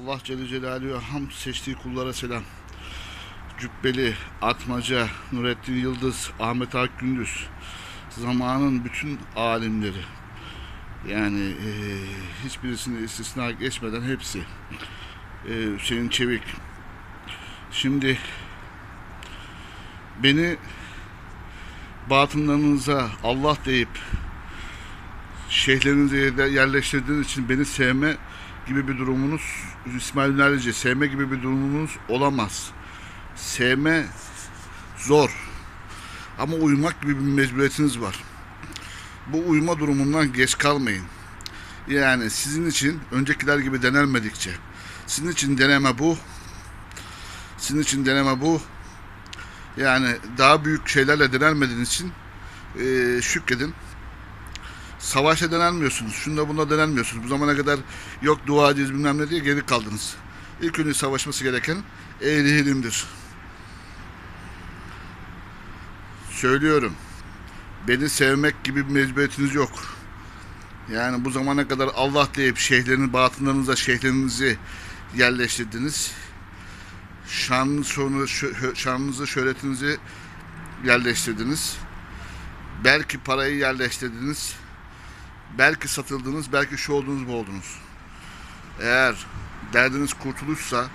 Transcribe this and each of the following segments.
Allah Celle Celaluhu'ya ham seçtiği kullara selam. Cübbeli, Atmaca, Nurettin Yıldız, Ahmet Akgündüz, zamanın bütün alimleri. Yani eee hiçbirisini istisna geçmeden hepsi. Eee, Hüseyin Çevik. Şimdi beni batınlarınıza Allah deyip şeyhlerinize yerle- yerleştirdiğiniz için beni sevme gibi bir durumunuz İsmail Nalice sevme gibi bir durumunuz olamaz. Sevme zor. Ama uyumak gibi bir mecburiyetiniz var. Bu uyuma durumundan geç kalmayın. Yani sizin için öncekiler gibi denenmedikçe sizin için deneme bu. Sizin için deneme bu. Yani daha büyük şeylerle denenmediğiniz için eee şükredin. Savaşa denenmiyorsunuz. Şunda bunda denenmiyorsunuz. Bu zamana kadar yok duacıyız bilmem ne diye geri kaldınız. İlk önce savaşması gereken ehli ilimdir. Söylüyorum. Beni sevmek gibi bir mecburiyetiniz yok. Yani bu zamana kadar Allah deyip şeyhlerin batınlarınıza şeyhlerinizi yerleştirdiniz. Şan şö- şanınızı, şöhretinizi yerleştirdiniz. Belki parayı yerleştirdiniz. Belki satıldınız, belki şu oldunuz bu oldunuz. Eğer derdiniz kurtuluşsa,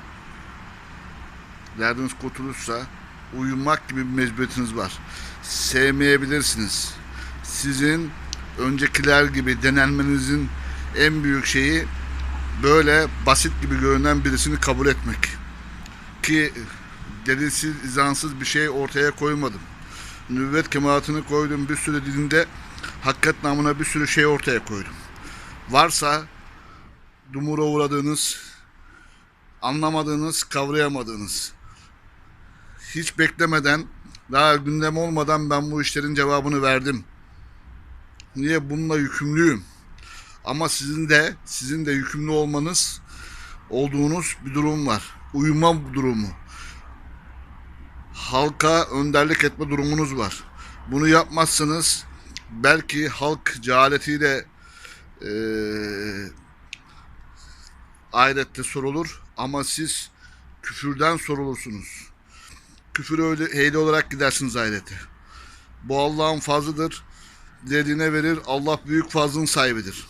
derdiniz kurtuluşsa uyumak gibi bir mecburiyetiniz var. Sevmeyebilirsiniz. Sizin öncekiler gibi denenmenizin en büyük şeyi böyle basit gibi görünen birisini kabul etmek. Ki delilsiz, izansız bir şey ortaya koymadım. Nüvvet kemalatını koydum bir sürü dilinde hakikat namına bir sürü şey ortaya koydum. Varsa dumura uğradığınız, anlamadığınız, kavrayamadığınız, hiç beklemeden, daha gündem olmadan ben bu işlerin cevabını verdim. Niye? Bununla yükümlüyüm. Ama sizin de, sizin de yükümlü olmanız, olduğunuz bir durum var. Uyuma durumu. Halka önderlik etme durumunuz var. Bunu yapmazsanız belki halk cehaletiyle eee ahirette sorulur ama siz küfürden sorulursunuz. Küfür öyle heyli olarak gidersiniz ahirete. Bu Allah'ın fazlıdır. Dilediğine verir. Allah büyük fazlın sahibidir.